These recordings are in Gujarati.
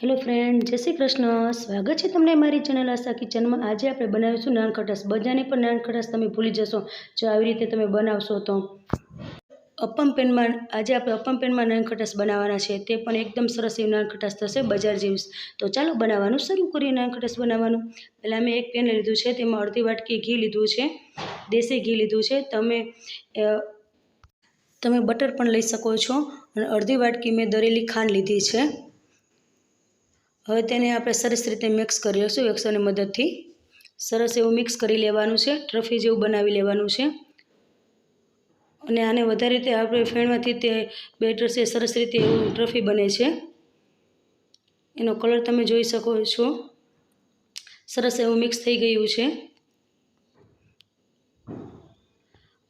હેલો ફ્રેન્ડ જય શ્રી કૃષ્ણ. સ્વાગત છે તમને મારી ચેનલ આશા કિચનમાં આજે આપણે બનાવીશું નાન ખટાશ બજારની પણ નાન ખટાશ તમે ભૂલી જશો. જો આવી રીતે તમે બનાવશો તો. અપમ પેનમાં આજે આપણે અપમ પેનમાં નાન ખટાશ બનાવવાના છે. તે પણ એકદમ સરસ એવી નાન ખટાશ થશે બજાર જેવી. તો ચાલો બનાવવાનું શરૂ કરીએ નાન ખટાશ બનાવવાનું. પહેલાં મેં એક પેન લીધું છે, તેમાં અડધી વાટકી ઘી લીધું છે. દેશી ઘી લીધું છે. તમે તમે બટર પણ લઈ શકો છો. અને અડધી વાટકી મેં દરેલી ખાંડ લીધી છે. હવે તેને આપણે સરસ રીતે મિક્સ કરી લઈશું વેક્સરની મદદથી. સરસ એવું મિક્સ કરી લેવાનું છે, ટ્રફી જેવું બનાવી લેવાનું છે. અને આને વધારે રીતે આપણે ફેણવાથી તે બેટર છે, સરસ રીતે એવું ટ્રફી બને છે. એનો કલર તમે જોઈ શકો છો. સરસ એવું મિક્સ થઈ ગયું છે.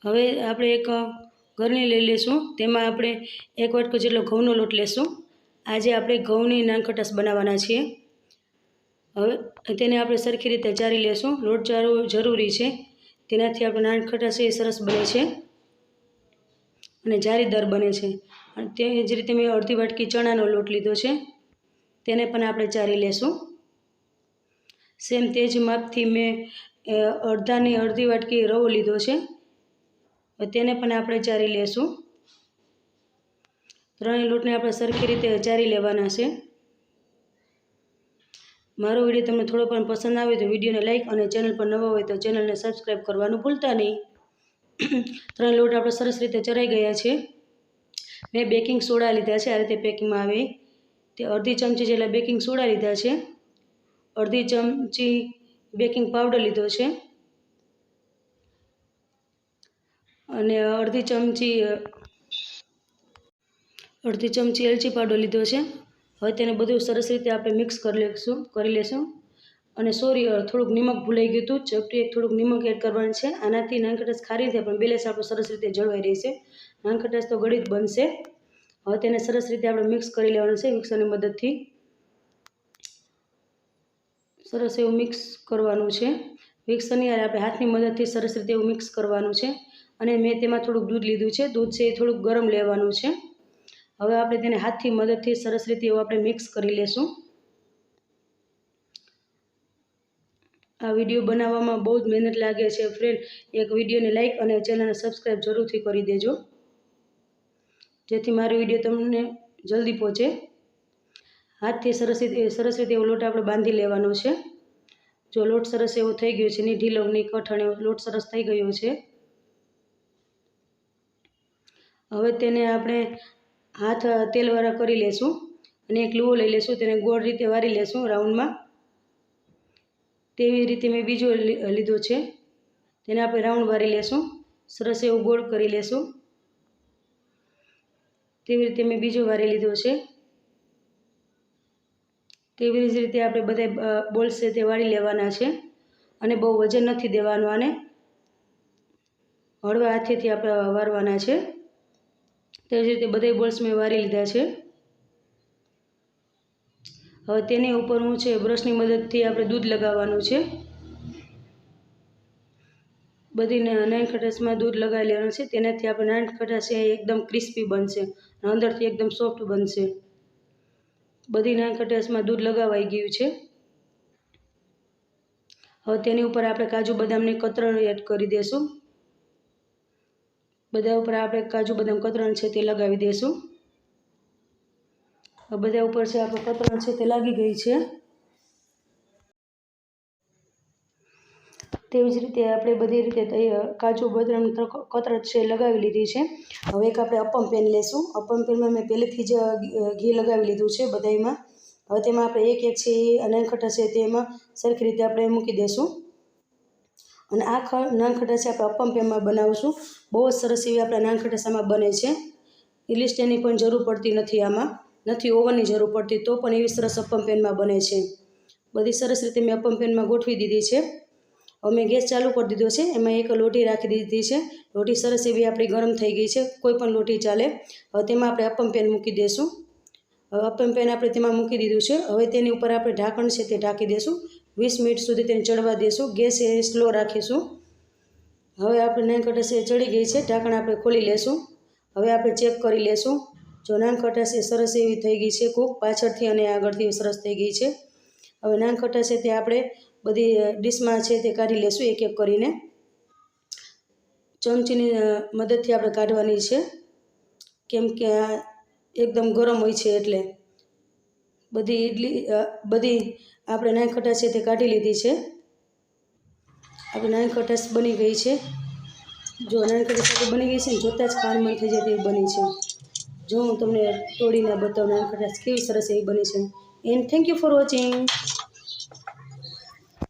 હવે આપણે એક ઘરણી લઈ લઈશું તેમાં આપણે એક વાટકો જેટલો ઘઉંનો લોટ લેશું. આજે આપણે ઘઉંની નાનખટાશ બનાવવાના છીએ. હવે તેને આપણે સરખી રીતે ચારી લેશું. લોટ ચારવો જરૂરી છે. તેનાથી આપણે નાનખટાશ એ સરસ બને છે. અને જારીદાર બને છે. અને તે જ રીતે મેં અડધી વાટકી ચણાનો લોટ લીધો છે. તેને પણ આપણે ચારી લેશું. સેમ તે જ માપથી મેં અડધાની અડધી વાટકી રવો લીધો છે. તેને પણ આપણે ચારી લેશું. ત્રણેય લોટને આપણે સરખી રીતે ચારી લેવાના છે. મારો વીડિયો તમને થોડો પણ પસંદ આવે તો વિડીયોને લાઇક અને ચેનલ પર નવો હોય તો ચેનલને સબસ્ક્રાઈબ કરવાનું ભૂલતા નહીં. ત્રણ લોટ આપણે સરસ રીતે ચરાઈ ગયા છે. મેં બેકિંગ સોડા લીધા છે, આ રીતે પેકિંગમાં આવે. તે અડધી ચમચી જેટલા બેકિંગ સોડા લીધા છે. અડધી ચમચી બેકિંગ પાવડર લીધો છે. અને અડધી ચમચી અડધી ચમચી એલચી પાવડર લીધો છે. હવે તેને બધું સરસ રીતે આપણે મિક્સ કરી લઈશું કરી લેશું. અને સોરી થોડુંક નિમક ભૂલાઈ ગયું હતું. ચપટી એક થોડુંક નિમક એડ કરવાનું છે. આનાથી નાનખટાશ ખારી થાય પણ બેલેન્સ આપણું સરસ રીતે જળવાઈ રહેશે નાનખટાશ તો ગળી જ બનશે. હવે તેને સરસ રીતે આપણે મિક્સ કરી લેવાનું છે મિક્સરની મદદથી. સરસ એવું મિક્સ કરવાનું છે. મિક્સરની આપણે હાથની મદદથી સરસ રીતે એવું મિક્સ કરવાનું છે. અને મેં તેમાં થોડુંક દૂધ લીધું છે. દૂધ છે એ થોડુંક ગરમ લેવાનું છે. હવે આપણે તેને હાથથી મદદથી સરસ રીતે એવું આપણે મિક્સ કરી લેશું. આ વીડિયો બનાવવામાં બહુ જ મહેનત લાગે છે. ફ્રેન્ડ એક વિડીયોને લાઇક અને ચેનલને સબસ્ક્રાઈબ જરૂરથી કરી દેજો. જેથી મારો વીડિયો તમને જલ્દી પહોંચે. હાથથી સરસ રીતે સરસ રીતે એવો લોટ આપણે બાંધી લેવાનો છે. જો લોટ સરસ એવો થઈ ગયો છે ની ઢીલો ની કઠણ એવો લોટ સરસ થઈ ગયો છે. હવે તેને આપણે હાથ તેલવાળા કરી લેશું અને એક લુઓ લઈ લેશું, તેને ગોળ રીતે વારી લેશું રાઉન્ડમાં. તેવી રીતે મેં બીજો લીધો છે. તેને આપણે રાઉન્ડ વારી લેશું. સરસ એવું ગોળ કરી લેશું. તેવી રીતે મેં બીજો વારી લીધો છે. તેવી જ રીતે આપણે બધા બોલ્સ છે તે વાળી લેવાના છે અને બહુ વજન નથી દેવાનું આને. હળવા હાથેથી આપણે વારવાના છે. તેવી જ રીતે બધા બોલ્સ મેં વારી લીધા છે. હવે તેની ઉપર હું છે બ્રશની મદદથી આપણે દૂધ લગાવવાનું છે. બધી નાન ખટાશમાં દૂધ લગાવી લેવાનું છે. તેનાથી આપણે નાન ખટાશ એકદમ ક્રિસ્પી બનશે અંદરથી એકદમ સોફ્ટ બનશે. બધી નાન ખટાશમાં દૂધ લગાવાઈ ગયું છે. હવે તેની ઉપર આપણે કાજુ બદામની કતરણ એડ કરી દેશું. બધા ઉપર આપણે કાજુ, બદામ કતરણ છે તે લગાવી દઈશું બધા ઉપર છે આપણે કતરણ છે તે લાગી ગઈ છે. તેવી જ રીતે આપણે બધી રીતે કાજુ, બદામ કતરત છે લગાવી લીધી છે. હવે એક આપણે અપમ પેન લેશું. અપમ પેનમાં મેં પહેલેથી જ ઘી- લગાવી લીધું છે બધામાં હવે તેમાં આપણે એક એક છે એ નાનખટા છે તેમાં સરખી રીતે આપણે મૂકી દઈશું અને આ ખ છે, આપણે અપમ પેનમાં બનાવીશું. બહુ જ સરસ એવી આપણા નાનખટાસામાં બને છે. ઇલિસ્ટેની પણ જરૂર પડતી નથી આમાં. નથી ઓવનની જરૂર પડતી, તો પણ એવી સરસ અપમ પેનમાં બને છે. બધી સરસ રીતે મેં અપમ પેનમાં ગોઠવી દીધી છે. હવે ગેસ ચાલુ કરી દીધો છે, એમાં એક લોટી રાખી દીધી છે. લોટી સરસ એવી આપણી ગરમ થઈ ગઈ છે, કોઈ પણ લોટી ચાલે. હવે તેમાં આપણે અપમ પેન મૂકી દઈશું હવે અપમ પેન આપણે તેમાં મૂકી દીધું છે. હવે તેની ઉપર આપણે ઢાંકણ છે તે ઢાંકી દઈશું વીસ મિનિટ સુધી તેને ચડવા દઈશું ગેસ એ સ્લો રાખીશું. હવે આપણે નાન કટસ એ ચડી ગઈ છે. ઢાંકણ આપણે ખોલી લેશું. હવે આપણે ચેક કરી લેશું. જો નાન ખટાશ એ સરસ એવી થઈ ગઈ છે કૂક, પાછળથી અને આગળથી સરસ થઈ ગઈ છે. હવે નાન ખટાશ છે તે આપણે બધી ડીશમાં છે તે કાઢી લેશું એક એક કરીને. ચમચીની મદદથી આપણે કાઢવાની છે. કેમ કે આ એકદમ ગરમ હોય છે એટલે. બધી ઇડલી બધી આપણે નાન ખટાશ છે તે કાઢી લીધી છે. આપણે નાન ખટાશ બની ગઈ છે. જો નાન ખટાશ આપણે બની ગઈ છે ને જોતાં જ ખાવાનું મન થઈ જાય તેવી બની છે. જો હું તમને તોડીને બતાવું નાન ખટાશ કેવી સરસ એવી બની છે. And thank you for watching